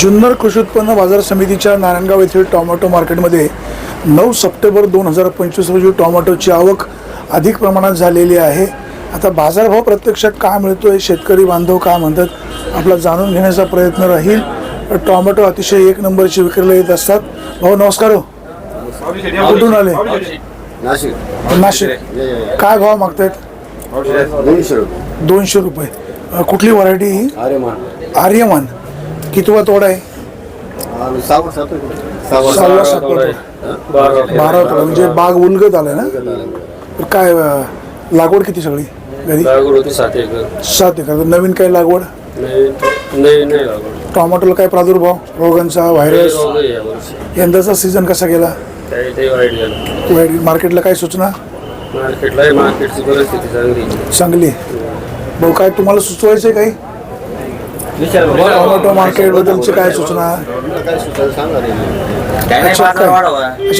जुन्नर कृषी उत्पन्न बाजार समितीच्या नारायणगाव येथील टोमॅटो मार्केटमध्ये नऊ सप्टेंबर दोन हजार पंचवीस रोजी टोमॅटोची आवक अधिक प्रमाणात झालेली आहे. आता बाजारभाव प्रत्यक्षात काय मिळतोय? शेतकरी बांधव काय म्हणतात? आपला जाणून घेण्याचा प्रयत्न राहील. टोमॅटो अतिशय एक नंबरची विक्रीला येत असतात. भाऊ नमस्कार हो. कुठून आले? नाशिक. नाशिक. काय भाव मागतायत? दोनशे रुपये. दोनशे रुपये. अ, कुठली व्हरायटी ही? मा आर्यमान. कितवा तोडा आहे? सहावा सातवा तोडा. बारा तोडा म्हणजे बाग उलगत आलाय ना? तर काय अ, लागवड किती सगळी घरी? लागवड होती सात एकर. सात एकर. तर नवीन काही लागवड? नाही नाही नाही लागवड. टोमॅटोला काय प्रादुर्भाव? रोगांचा व्हायरस रोग आहे यावर्षी यंदाचा सीझन कसा गेला? काही काही वाईट झालं वाईट- मार्केटला काय सूचना? मार्केटला आहे, मार्केटची परिस्थिती चांगली आहे. चांगली भाऊ काय तुम्हाला सुचवायचं काही? टोमॅटो मार्केट बद्दलची काय सूचना? अच्छा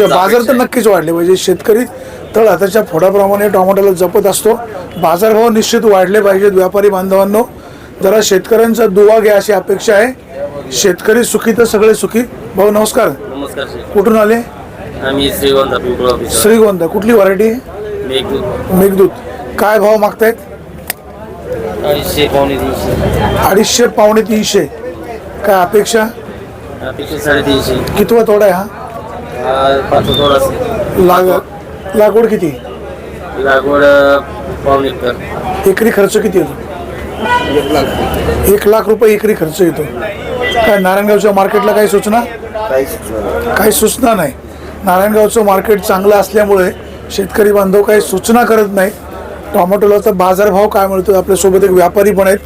बाजार तर नक्कीच वाढले. पाहिजे शेतकरी तळ हाताच्या फोडाप्रमाणे टोमॅटोला जपत असतो. बाजारभाव निश्चित वाढले पाहिजेत व्यापारी बांधवांनो. जरा शेतकऱ्यांचा दुवा घ्या अशी अपेक्षा आहे. शेतकरी सुखी तर सगळे सुखी. भाऊ नमस्कार. नमस्कार सर कुठून आले? आम्ही श्रीगोंदा श्रीगोंदा. कुठली व्हरायटी? मेघदूत. मेघदूत. काय भाव मागतायत? अडीचशे पावणे तीनशे. अडीचशे पावणे तीनशे. काय अपेक्षा? अपेक्षा साडेतीनशे. कितवा तोडा आहे हा? हा पाच थोडा असेल. लाग लागवड किती? लागवड पावणे एकर. एकरी खर्च किती येतो? एक लाख एक लाख रुपये एकरी खर्च येतो. काय नारायणगावच्या मार्केटला काही सूचना? काही सूचना नाही. नारायणगावचं मार्केट चांगलं असल्यामुळे शेतकरी बांधव काही सूचना करत नाही टोमॅटोला तर बाजारभाव काय मिळतो आपल्यासोबत एक व्यापारी पण आहेत.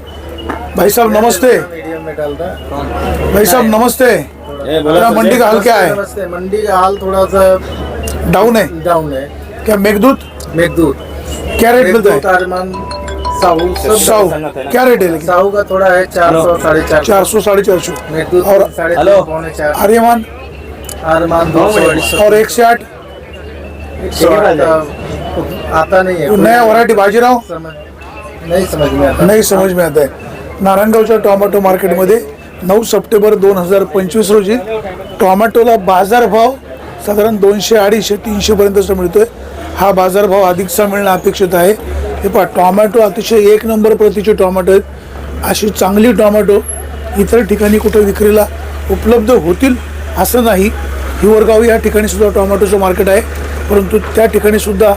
भाईसाहब नमस्ते. भाईसाहब नमस्ते. मंडी का हाल क्या है नमस्ते. मंडी का हाल थोड़ा सा डाउन है डाउन है क्या मेघदूत? मेघदूत. क्या रेट मिलता है? आर्यमान साहू क्या रेट है लेकिन? साहू का थोड़ा है चार सौ साढ़े चार चार सौ साढ़े चार सौ। मेघदूत और आर्यमान? अढ़ाई सौ। और एक से आठ? का आता नहीं है नया वरायटी बाजीराव? समझ नहीं समझ में आता. नाही समज में आता है नारायणगावच्या टोमॅटो मार्केटमध्ये नऊ सप्टेंबर दोन हजार पंचवीस रोजी टोमॅटोला बाजारभाव साधारण दोनशे अडीचशे तीनशेपर्यंतचा मिळतोय. हा बाजारभाव अधिकचा मिळणं अपेक्षित आहे. हे पहा टोमॅटो अतिशय एक नंबर प्रतीचे टोमॅटो आहेत. अशी चांगली टोमॅटो इतर ठिकाणी कुठे विक्रीला उपलब्ध होतील असं नाही. हिवरगाव या ठिकाणी सुद्धा टोमॅटोचं मार्केट आहे. परंतु त्या ठिकाणी सुद्धा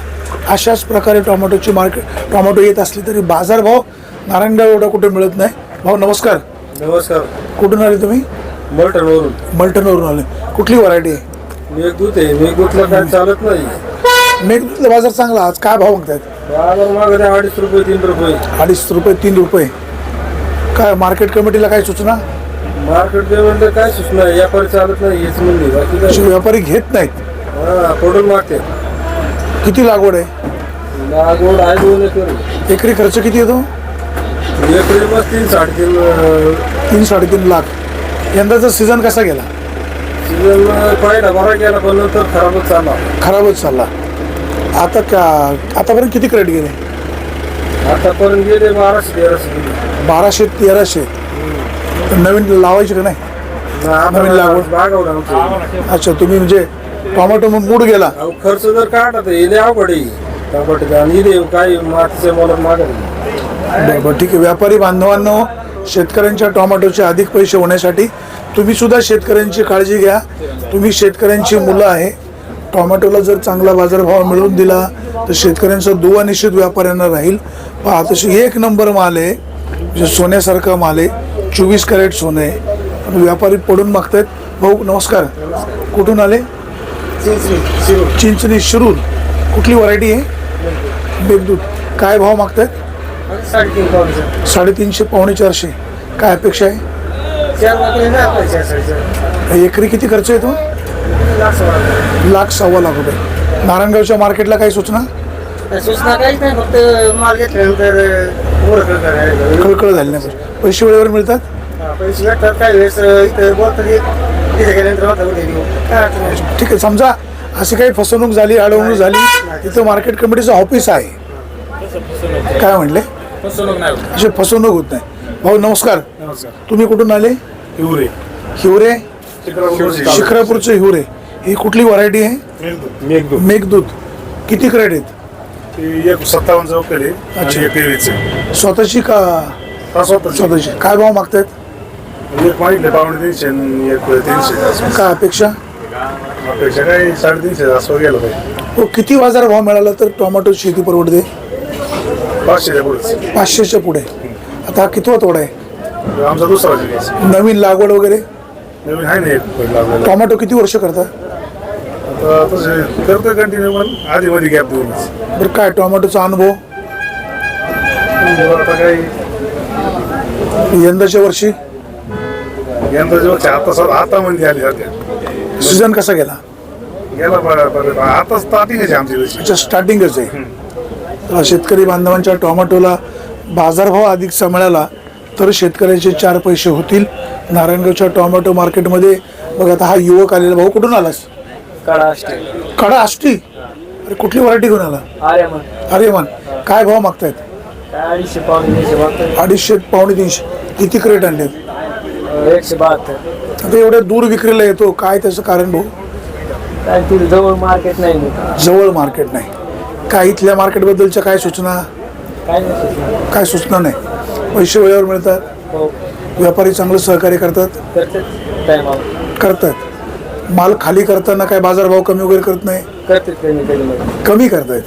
अशाच प्रकारे टोमॅटोची मार्केट टोमॅटो येत असली तरी बाजारभाव नारायणगाव एवढा कुठे मिळत नाही. भाऊ नमस्कार. नमस्कार. कुठून आले तुम्ही? मल्टनवरून मल्टनवरून आले. कुठली व्हरायटी आहे? मेघदूत आहे. मेघदूतला काय चालत नाही. मेघदूतला बाजार चांगला आज काय भाव मागतायत? बाजार मागत आहे अडीच रुपये तीन रुपये. अडीच रुपये तीन रुपये. काय मार्केट कमिटीला काय सूचना? मार्केट पेमेंट काय सुचना व्यापारी चालत नाही हेच म्हणजे व्यापारी घेत नाहीत. हा पडून मागते. किती लागवड आहे? लागवड आहे दोन एकर. एकरी खर्च किती येतो? एप्रिल मग तीन साडेतीन तीन साडेतीन लाख. यंदाचा सीझन कसा गेला? सीझन पहिला बरा गेला पण नंतर खराबच चालला. खराबच चालला. आता का आतापर्यंत किती क्रेडिट गेले? आतापर्यंत गेले बाराशे तेराशे. बाराशे तेराशे. तर नवीन लावायचे का नाही? नवीन लागवड. बागावला आमचं. अच्छा तुम्ही म्हणजे टोमॅटो मग मूड गेला. अहो, खर्च जर काढला तर येले अवघड आहे. टमाटे आणि इथे काही मातीचे मला मागत बरं बरं ठीक आहे. व्यापारी बांधवांनो शेतकऱ्यांच्या टोमॅटोचे अधिक पैसे होण्यासाठी तुम्ही सुद्धा शेतकऱ्यांची काळजी घ्या. तुम्ही शेतकऱ्यांची मुलं आहे. टोमॅटोला जर चांगला बाजारभाव मिळवून दिला तर शेतकऱ्यांचा दुवा निश्चित व्यापाऱ्यांना राहील. पहा तशी एक नंबर माल आहे म्हणजे सोन्यासारखा माल आहे. चोवीस कॅरेट सोनं. आहे पण व्यापारी पडून मागतायत. भाऊ नमस्कार. कुठून आले? चिंचणी शिरून. कुठली व्हरायटी आहे? मेघदूत काय भाव मागतायत? साडेतीनशे पावणे चारशे. काय अपेक्षा आहे? एकरी किती खर्च येतो? लाख सव्वा लाख रुपये. नारायणगावच्या मार्केटला काही सूचना? सूचना काहीच नाही फक्त माल घेतल्यानंतर कळकळ झाली नाही. सर पैसे वेळेवर मिळतात? पैसे भेटतात काय वेळेस इथं बोलतात तिथे गेल्यानंतर काय अडचण नाही. ठीक आहे समजा अशी काही फसवणूक झाली अडवणूक झाली तिथं मार्केट कमिटीचं ऑफिस आहे. काय म्हणले? अशी फसवणूक होत नाही. भाऊ नमस्कार. तुम्ही कुठून आले? हिवरे. हिवरे? शिखरापूरचे हिवरे. ही कुठली व्हरायटी आहे? मेघदूत. मेघदूत. किती क्रेट आहेत? एक सत्तावन्न चौकडी अच्छा. एक स्वतःची का? स्वतः स्वतःची. काय भाव मागतायत? एक मागितले पावणे तीनशे आणि एक तीनशे. काय अपेक्षा? अपेक्षा काय साडेतीनशे असं गेलं पाहिजे हो किती बाजार भाव मिळाला तर टोमॅटो शेती परवडते? पाचशेच्या पुढेच पाचशेच्या पुढे. आता हा कितवा तोडा आहे? आमचा दुसरा दिवस नवीन लागवड वगैरे? नवीन आहे ना एक टोमॅटो किती वर्ष करता? आता तसे करतोय कंटिन्यू पण आधी मध्ये गॅप देऊनच बरं काय टोमॅटोचा अनुभव? आता काही यंदाच्या वर्षी? यंदा जेव्हा आता सर आता मध्ये आली सध्या. सीझन कसा गेला? गेला बरं बरं आता स्टार्टिंग आहे आमची तशी अच्छा स्टार्टिंगच आहे. तर शेतकरी बांधवांच्या टोमॅटोला बाजारभाव अधिकचा मिळाला तर शेतकऱ्याचे चार पैसे होतील. नारायणगावच्या टोमॅटो मार्केटमध्ये बघा आता हा युवक आलेला भाऊ कुठून आलास? कडा असते कडा आष्टी? अरे कुठली व्हरायटी घेऊन आला? अरे मान काय भाव मागतायत? अडीचशे पावणे तीनशे बहात्तर अडीचशे पावणे तीनशे. किती क्रेट आणलेत? एकशे बहात्तर. आता एवढ्या दूर विक्रीला येतो काय त्याचं कारण भाऊ? काय तिथे जवळ मार्केट नाही जवळ मार्केट नाही. काय इथल्या मार्केटबद्दलच्या काय सूचना? काय नाही काय सूचना नाही. पैसे वेळेवर मिळतात. हो. व्यापारी चांगलं सहकार्य करतात. करतात. माल खाली करताना काय बाजारभाव कमी वगैरे करत नाही? कमी करतायत.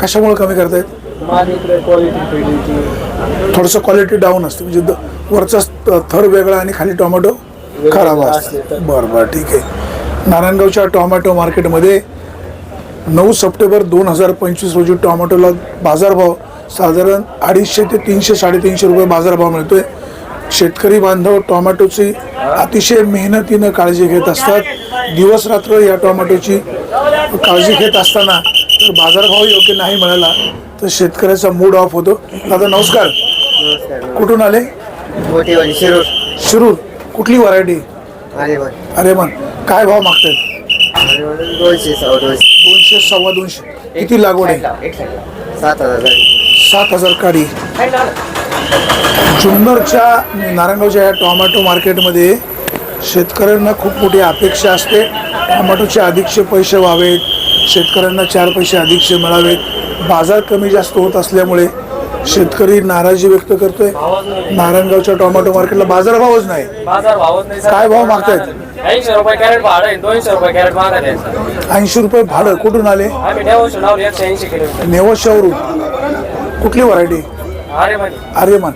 कशामुळे कमी करतायत? माझी इकडे क्वालिटी थोडंसं क्वालिटी डाऊन असते. म्हणजे द- वरचा थर वेगळा आणि खाली टोमॅटो खराब असते. बरं बरं ठीक आहे. नारायणगावच्या टोमॅटो मार्केटमध्ये नऊ सप्टेंबर दोन हजार पंचवीस रोजी टोमॅटोला बाजारभाव साधारण अडीचशे ते तीनशे साडेतीनशे रुपये बाजारभाव मिळतोय. शेतकरी बांधव टोमॅटोची अतिशय मेहनतीनं काळजी घेत असतात. दिवस रात्र या टोमॅटोची काळजी घेत असताना तर बाजारभाव योग्य नाही मिळाला तर शेतकऱ्याचा मूड ऑफ होतो. दादा नमस्कार. कुठून आले? मोठीवाली शिरूर. शिरूर. कुठली व्हरायटी अरे बघ अरे मन काय भाव मागतायत? दोनशे सव्वा दोनशे. दोनशे सव्वा दोनशे. किती लागवड आहे? सात हजार झाली सात हजार काडी. जुन्नरच्या नारायणगावच्या या टोमॅटो मार्केटमध्ये शेतकऱ्यांना खूप मोठी अपेक्षा असते. टोमॅटोचे अधिकचे पैसे व्हावेत. शेतकऱ्यांना चार पैसे अधिकचे मिळावेत. बाजार कमी जास्त होत असल्यामुळे शेतकरी नाराजी व्यक्त करतोय. नारायणगावच्या टोमॅटो मार्केटला बाजारभावच नाही. काय भाव मागतायत? ऐंशी रुपये कॅरेट भाडं आहे दोनशे रुपये कॅरेट मागत आहे ऐंशी रुपये भाडं कुठून आले? आम्ही नेवशे लावून एकशे ऐंशी किलोमीटर. नेवशावरून कुठली व्हरायटी? अरे आर्यमान.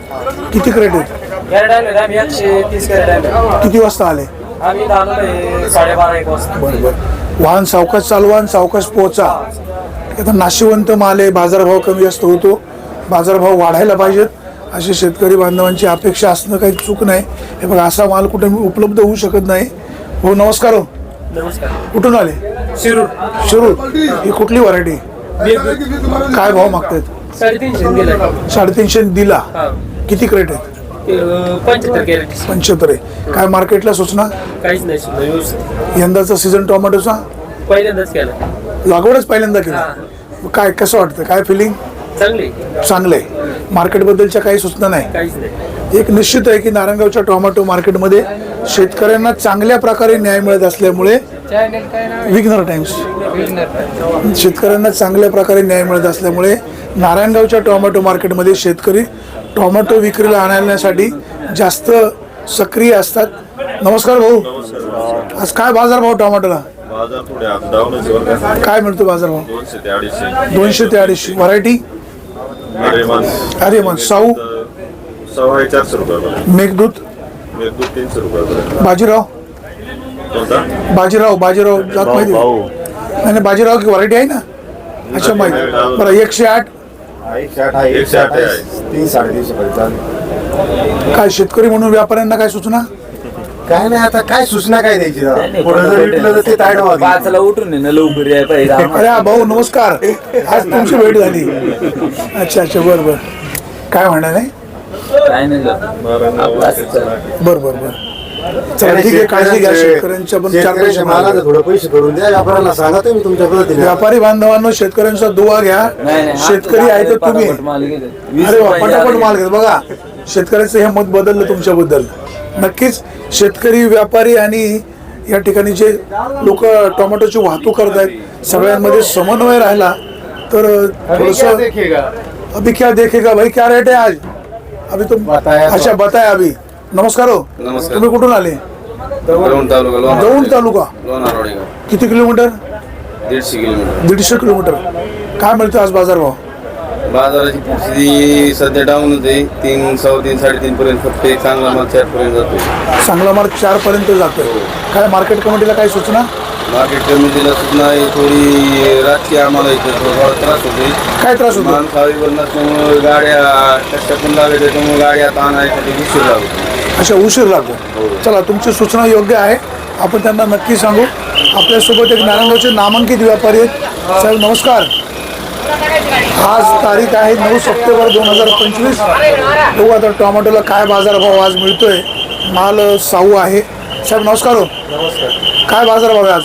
किती क्रेट आहेत? कॅरेट आणले आम्ही एकशे तीस कॅरेट आणले किती वाजता आले? आम्ही साडेबारा एक वाजता. बरं बरं. वाहन सावकाश चालवा आणि सावकाश पोहोचा. आता नाशिवंत माल आहे बाजारभाव कमी जास्त होतो. बाजारभाव वाढायला पाहिजेत. अशी शेतकरी बांधवांची अपेक्षा असणं काही चूक नाही. हे बघा असा माल कुठे उपलब्ध होऊ शकत नाही. हो नमस्कार हो. नमस्कार. कुठून आले? शिरूर. शिरूर. ही कुठली व्हरायटी? काय भाव मागतायत? साडेतीनशे दिलं साडेतीनशे दिला. हा. किती क्रेट आहेत? पंच्याहत्तर कॅरेट पंच्याहत्तर आहे. काय मार्केटला सूचना? काहीच नाही सुद्धा व्यवस्थित. यंदाचा सीझन टोमॅटोचा पहिल्यांदाच केलं. लागवडच पहिल्यांदा केली. काय कसं वाटतं काय फिलिंग चांगली. मार्केटबद्दलच्या काही सूचना नाही. एक निश्चित आहे की नारायणगावच्या टोमॅटो मार्केटमध्ये शेतकऱ्यांना चांगल्या प्रकारे न्याय मिळत असल्यामुळे विघ्नर टाइम्स. शेतकऱ्यांना चांगल्या प्रकारे न्याय मिळत असल्यामुळे नारायणगावच्या टोमॅटो मार्केटमध्ये शेतकरी टोमॅटो विक्रीला आणण्यासाठी जास्त सक्रिय असतात. नमस्कार भाऊ. आज काय टोमॅटोला? बाजार बरं का काय मिळतो ते अडीचशे. दोनशे ते अडीचशे. व्हरायटी अरे मन अरे मग साऊ? सव्वा आहे चारशे रुपये मेघदूत? मेघदूत तीनशे रुपये बाजीराव? कोणता? बाजीराव बाजीराव जात माहिती? नाही बाजीराव की व्हरायटी आहे ना? अच्छा माहिती. बरं एकशे आठ? एकशे आठ आहे एकशे आठ आहे. तीन साडेतीनशे पर्यंत. काय शेतकरी म्हणून व्यापाऱ्यांना काय सूचना? काय नाही आता काय सूचना काय द्यायची जरा? पुढं जर विकलं तर ते. पाचला उठून आहे ना लवकर याय पाहिजे आम्हाला. अरे हा भाऊ नमस्कार आज तुमची भेट झाली अच्छा अच्छा बरं बरं काय म्हणणार नाही काय नाही झालं. आपलं असंच आहे. बरं बरं बरं चला ठीक आहे काळजी घ्या शेतकऱ्यांच्या पण चार पैसे थोडं पैसे करून द्या व्यापाऱ्याला सांगा तुम्ही तुमच्या पद्धतीने व्यापारी बांधवांनो शेतकऱ्यांचा दुवा घ्या नाही, नाही, शेतकरी आहे तर तुम्ही पटापट माल घेतात. वीस अरे वा रुपयाचे पटापट आले. माल घेत बघा शेतकऱ्याचं हे मत बदललं तुमच्याबद्दल नक्कीच शेतकरी व्यापारी आणि या ठिकाणी जे लोक टोमॅटोची वाहतूक करत आहेत सगळ्यांमध्ये समन्वय राहिला तर थोडंसं अभी क्या देखेगा भाई क्या रेट है आज? अभी तुम. अच्छा बताया अभी. नमस्कार हो. नमस्कार. तुम्ही कुठून आले? दौंड तालुका लोणार दौंड तालुका. लोणारवाडी गाव किती किलोमीटर? दीडशे किलोमीटर. दीडशे किलोमीटर. काय मिळतं आज बाजारभाव? बाजाराची परिस्थिती सध्या डाऊन होते तीन सव्वा तीन साडेतीन पर्यंत फक्त एक चांगला माल चार पर्यंत जातो चांगला मार्क चार पर्यंत जातोय. काय मार्केट कमिटीला काय सूचना? मार्केट कमिटीला सुद्धा हे थोडी राजकीय आम्हाला इथं थोडा त्रास होते काय त्रास होतो माणसाळीवर नसल्यामुळे गाड्या कशा पण लागत त्यामुळे गाड्या आता आणायसाठी उशीर लागतो. अशा उशीर लागतो. चला तुमची सूचना योग्य आहे. आपण त्यांना नक्की सांगू. आपल्यासोबत एक नारायणगावचे नामांकित व्यापारी आहेत. साहेब नमस्कार. आज तारीख आहे नऊ सप्टेंबर दोन हजार पंचवीस. बघू आता टोमॅटोला काय बाजारभाव आज मिळतोय. माल साऊ आहे. साहेब नमस्कार हो. काय बाजारभाव आहे आज?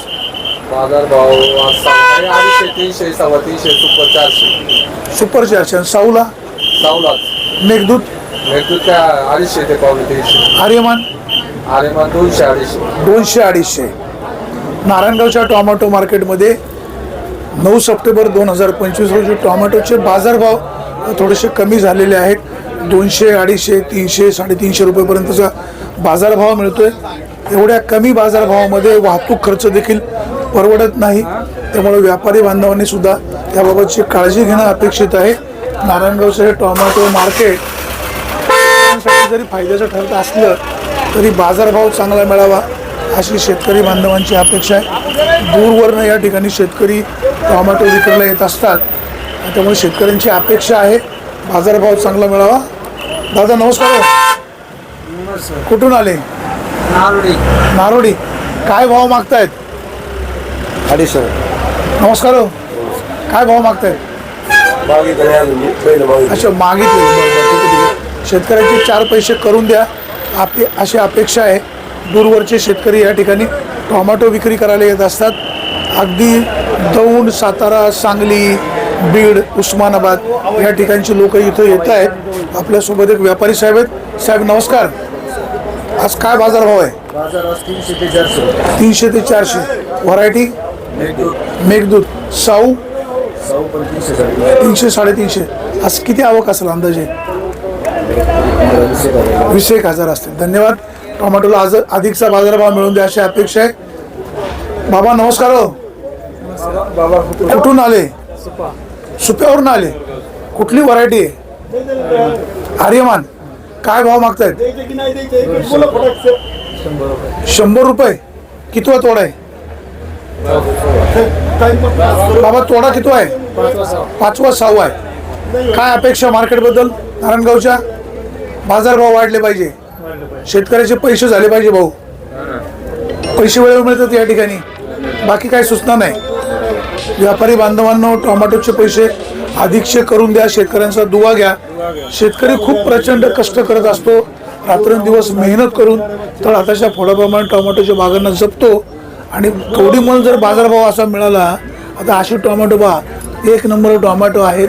बाजार भाव आज सकाळी अडीचशे तीनशे सव्वा तीनशे सुपर चारशे. सुपर चारशे. आणि साऊला? सावलाच मेघदूत? मेघदूत काय अडीचशे ते पावणे तीनशे. आर्यमान? मग दोनशे अडीचशे. दोनशे अडीचशे. नारायणगावच्या टोमॅटो मार्केटमध्ये नऊ सप्टेंबर दोन हजार पंचवीस रोजी टोमॅटोचे बाजारभाव थोडेसे कमी झालेले आहेत. दोनशे अडीचशे तीनशे साडेतीनशे रुपयेपर्यंतचा बाजारभाव मिळतोय. एवढ्या कमी बाजारभावामध्ये वाहतूक खर्च देखील परवडत नाही. त्यामुळे व्यापारी बांधवांनी सुद्धा याबाबतची काळजी घेणं अपेक्षित आहे. नारायणगावचं हे टोमॅटो मार्केट जरी फायद्याचं ठरत असलं तरी बाजारभाव चांगला मिळावा. अशी शेतकरी बांधवांची अपेक्षा आहे. दूरवरनं या ठिकाणी शेतकरी टोमॅटो विक्रीला येत असतात. त्यामुळे शेतकऱ्यांची अपेक्षा आहे. बाजारभाव चांगला मिळावा. दादा नमस्कार. कुठून आले? नारोडी. काय भाव मागतायत? अडीचशे. नमस्कार. काय भाव मागतायत? अच्छा मागितले. शेतकऱ्याचे चार पैसे करून द्या. आपली अशी अपेक्षा आहे. दूरवरचे शेतकरी या ठिकाणी टोमॅटो विक्री करायला येत असतात. अगदी दौंड सातारा सांगली बीड उस्मानाबाद या ठिकाणची लोक इथं येत आहेत. आपल्यासोबत एक व्यापारी साहेब आहेत. साहेब नमस्कार. आज काय बाजारभाव आहे? बाजार तीनशे ते चारशे. तीनशे ते चारशे व्हरायटी मेघदूत. साऊ? तीनशे तीनशे साडेतीनशे. आज किती आवक असेल अंदाजे? वीस एक हजार असतील. धन्यवाद. टोमॅटोला आज अधिकचा बाजारभाव मिळून द्या अशी अपेक्षा आहे. बाबा नमस्कार हो. कुठून आले? सुप्यावरून आले. कुठली व्हरायटी आहे? आर्यमान काय भाव मागतायत? शंभर रुपये. कितवा तोडा आहे? बाबा तोडा कितवा आहे? पाचवा सहावा आहे. काय अपेक्षा मार्केटबद्दल नारायणगावच्या? बाजारभाव वाढले पाहिजे. शेतकऱ्याचे पैसे झाले पाहिजे भाऊ. पैसे वेळेवर मिळतात या ठिकाणी. बाकी काय सूचना नाही. व्यापारी बांधवांना टोमॅटोचे पैसे अधिकचे करून द्या शेतकऱ्यांचा दुवा घ्या. शेतकरी खूप प्रचंड कष्ट करत असतो. रात्रंदिवस मेहनत करून तर आताच्या फोडाप्रमाणे टोमॅटोच्या बागांना जपतो. आणि कवडीमल जर बाजारभाव असा मिळाला आता अशी टोमॅटो बा एक नंबर टोमॅटो आहेत.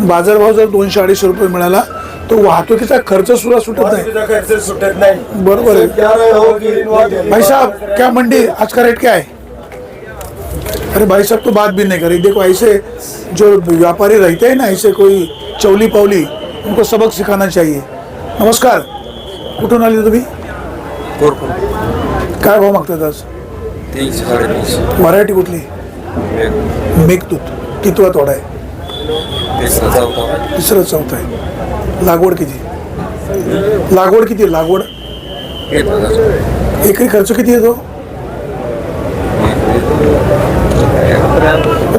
बाजारभाव जर दोनशे अडीचशे रुपये मिळाला तो वाहतुकीचा खर्च सुद्धा सुटत नाही. सुटत नाही. बरोबर है भाई साहब क्या मंडी? आज का रेट क्या है? अरे भाई साहब तो बात भी नहीं करी। देखो ऐसे जो व्यापारी रहते हैं ना ऐसे कोई चौली पावली उनको सबक सिखाना चाहिए। नमस्कार। कुठून आले तुम्ही? काय भाव मागतात आज? तीनशे साडेतीनशे व्हरायटी कुठली? मेघदूत. कितवा तोडा आहे? तिसरा चौथा. तिसरं चौथा आहे. लागवड किती? लागवड किती? लागवड? एकरी खर्च किती येतो?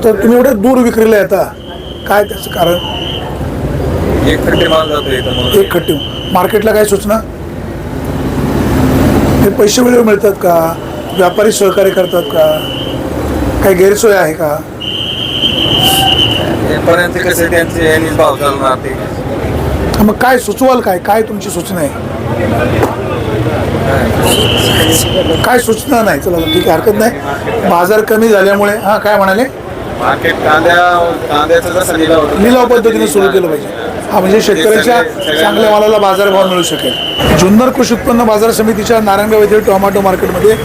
तुम्ही एवढ्या दूर विक्रीला येता. काय त्याचं कारण? एक खड्डे माल जातो एक खट्टी मार्केटला काय सूचना? हे पैसे वेळेवर मिळतात का? व्यापारी सहकार्य करतात का? काही गैरसोय आहे का? पर्यंत कसे त्यांचे भाव चालणार ते मग काय सुचवाल काय? काय तुमची सूचना आहे? काय सूचना नाही? चला ठीक आहे हरकत नाही. बाजार कमी झाल्यामुळे हा काय म्हणाले? लिलाव पद्धतीने सुरू केलं पाहिजे. हा म्हणजे शेतकऱ्याच्या चांगल्या मालाला बाजारभाव मिळू शकेल. जुन्नर कृषी उत्पन्न बाजार समितीच्या नारायणगाव येथील टोमॅटो मार्केटमध्ये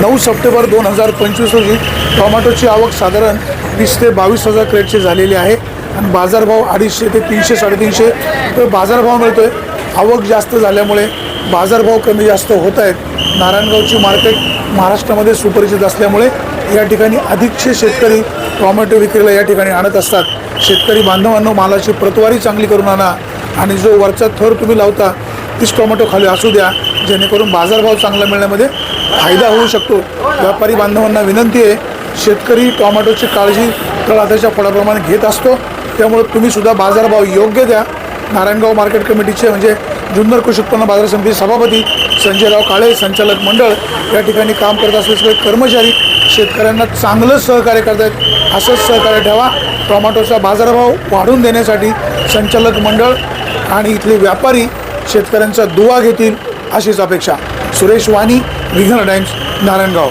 नऊ सप्टेंबर दोन हजार पंचवीस रोजी टोमॅटोची आवक साधारण वीस ते बावीस हजार क्रेटची झालेली आहे. आणि बाजारभाव अडीचशे ते तीनशे साडेतीनशे तर बाजारभाव मिळतो आहे आवक जास्त झाल्यामुळे बाजारभाव कमी जास्त होत आहेत. नारायणगावची मार्केट महाराष्ट्रामध्ये सुपरिचित असल्यामुळे या ठिकाणी अधिकचे शेतकरी टॉमॅटो विक्रीला या ठिकाणी आणत असतात. शेतकरी बांधवांनो मालाची प्रतवारी चांगली करून आणा आणि जो वरचा थर तुम्ही लावता तीच टोमॅटो खाली असू द्या. जेणेकरून बाजारभाव चांगला मिळण्यामध्ये फायदा होऊ शकतो. व्यापारी बांधवांना विनंती आहे शेतकरी टोमॅटोची काळजी तळाताच्या फळाप्रमाणे घेत असतो. त्यामुळे तुम्ही सुद्धा बाजारभाव योग्य द्या. नारायणगाव मार्केट कमिटीचे म्हणजे जुन्नर कृषी उत्पन्न बाजार समिती सभापती संजयराव काळे संचालक मंडळ या ठिकाणी काम करत असलेले सगळे कर्मचारी शेतकऱ्यांना चांगलं सहकार्य करत आहेत असंच सहकार्य ठेवा. टोमॅटोचा बाजारभाव वाढवून देण्यासाठी संचालक मंडळ आणि इथले व्यापारी शेतकऱ्यांचा दुवा घेतील अशीच अपेक्षा. सुरेश वाणी विघ्न टाइम्स नारायणगाव.